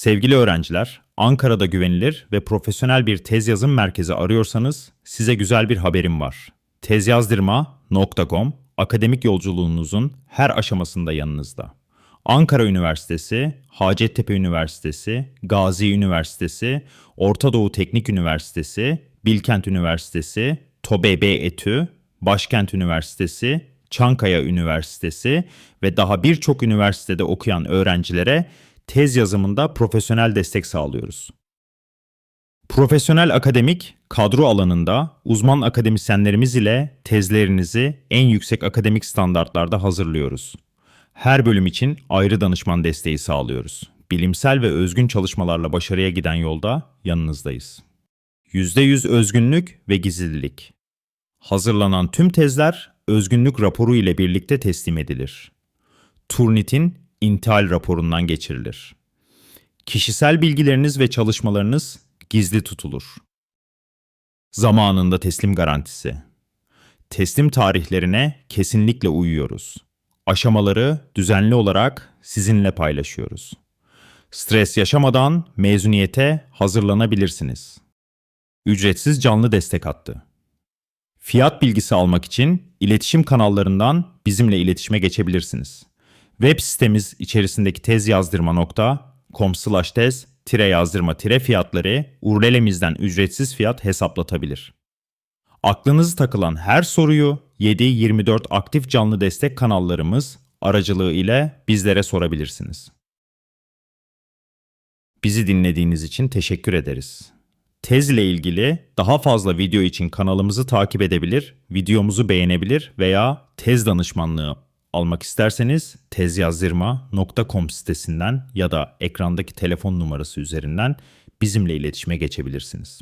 Sevgili öğrenciler, Ankara'da güvenilir ve profesyonel bir tez yazım merkezi arıyorsanız size güzel bir haberim var. tezyazdırma.com akademik yolculuğunuzun her aşamasında yanınızda. Ankara Üniversitesi, Hacettepe Üniversitesi, Gazi Üniversitesi, Orta Doğu Teknik Üniversitesi, Bilkent Üniversitesi, TOBB ETÜ, Başkent Üniversitesi, Çankaya Üniversitesi ve daha birçok üniversitede okuyan öğrencilere tez yazımında profesyonel destek sağlıyoruz. Profesyonel akademik kadro alanında uzman akademisyenlerimiz ile tezlerinizi en yüksek akademik standartlarda hazırlıyoruz. Her bölüm için ayrı danışman desteği sağlıyoruz. Bilimsel ve özgün çalışmalarla başarıya giden yolda yanınızdayız. %100 özgünlük ve gizlilik. Hazırlanan tüm tezler özgünlük raporu ile birlikte teslim edilir. Turnitin intihal raporundan geçirilir. Kişisel bilgileriniz ve çalışmalarınız gizli tutulur. Zamanında teslim garantisi. Teslim tarihlerine kesinlikle uyuyoruz. Aşamaları düzenli olarak sizinle paylaşıyoruz. Stres yaşamadan mezuniyete hazırlanabilirsiniz. Ücretsiz canlı destek hattı. Fiyat bilgisi almak için iletişim kanallarından bizimle iletişime geçebilirsiniz. Web sitemiz içerisindeki tezyazdırma.com slash tez tire yazdırma tire fiyatları urlelemizden ücretsiz fiyat hesaplatabilir. Aklınızı takılan her soruyu 7-24 aktif canlı destek kanallarımız aracılığı ile bizlere sorabilirsiniz. Bizi dinlediğiniz için teşekkür ederiz. Tez ile ilgili daha fazla video için kanalımızı takip edebilir, videomuzu beğenebilir veya tez danışmanlığı almak isterseniz tezyazdırma.com sitesinden ya da ekrandaki telefon numarası üzerinden bizimle iletişime geçebilirsiniz.